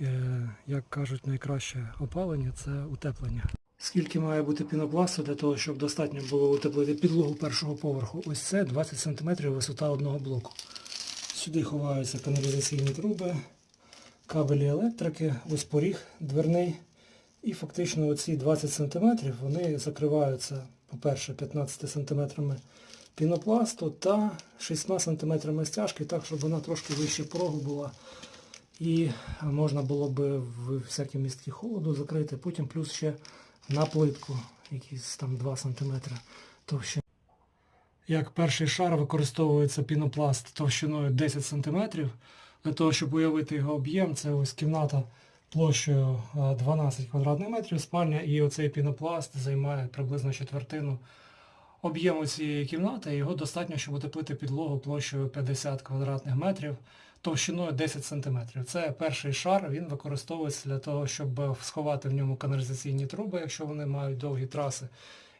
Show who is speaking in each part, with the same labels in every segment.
Speaker 1: Е, Як кажуть, найкраще опалення це утеплення. Скільки має бути пінопласту для того, щоб достатньо було утеплити підлогу першого поверху? Ось це 20 см висота одного блоку. Сюди ховаються каналізаційні труби, кабелі електрики, ось поріг дверний. І фактично оці 20 см вони закриваються, по-перше, 15 см пінопласту та 6 см стяжки, так, щоб вона трошки вище порогу була. І можна було б в всякі містки холоду закрити, потім плюс ще на плитку, якісь там 2 см товщини. Як перший шар використовується пінопласт товщиною 10 см. Для того, щоб уявити його об'єм, це ось кімната площею е, 12 квадратних метрів, спальня, і оцей пінопласт займає приблизно четвертину об'єму цієї кімнати. Його достатньо, щоб утеплити підлогу площею 50 квадратних метрів, товщиною 10 см. Це перший шар, він використовується для того, щоб сховати в ньому каналізаційні труби, якщо вони мають довгі траси.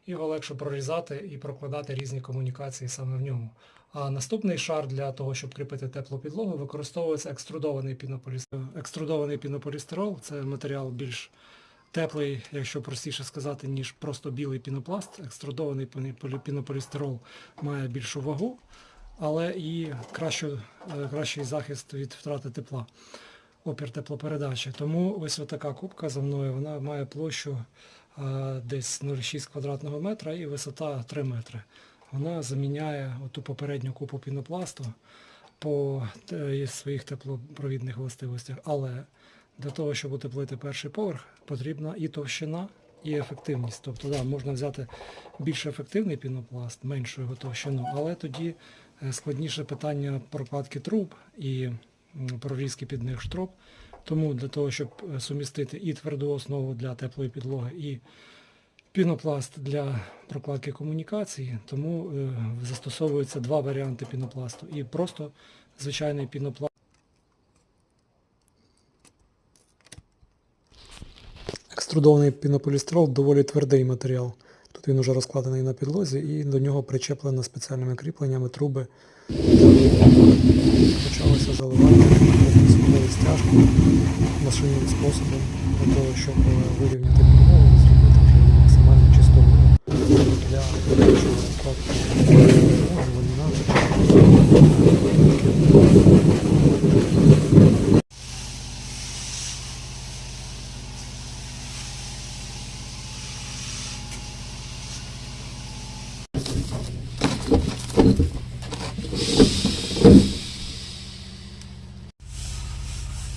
Speaker 1: Його легше прорізати і прокладати різні комунікації саме в ньому. А наступний шар для того, щоб кріпити теплу підлогу, використовується екструдований пінополістирол. Екструдований пінополістирол це матеріал більш теплий, якщо простіше сказати, ніж просто білий пінопласт. Екструдований пінополістирол має більшу вагу, але і кращу, е, кращий захист від втрати тепла, опір теплопередачі. Тому ось така кубка за мною, вона має площу е, десь 0,6 квадратного метра і висота 3 метри. Вона заміняє оту попередню купу пінопласту по е, своїх теплопровідних властивостях. Але для того, щоб утеплити перший поверх, потрібна і товщина, і ефективність. Тобто, да, можна взяти більш ефективний пінопласт, меншу його товщину, але тоді складніше питання прокладки труб і прорізки під них штроб. Тому для того, щоб е, сумістити і тверду основу для теплої підлоги, і пінопласт для прокладки комунікації, тому е, застосовуються два варіанти пінопласту. І просто звичайний пінопласт. Екструдований пінополістирол доволі твердий матеріал. Тобто він вже розкладений на підлозі і до нього причеплено спеціальними кріпленнями труби. Почалося заливати судові стяжки машинним способом для того, щоб е, вирівняти підлогу і зробити вже максимально чисту для першого складу. Thank you.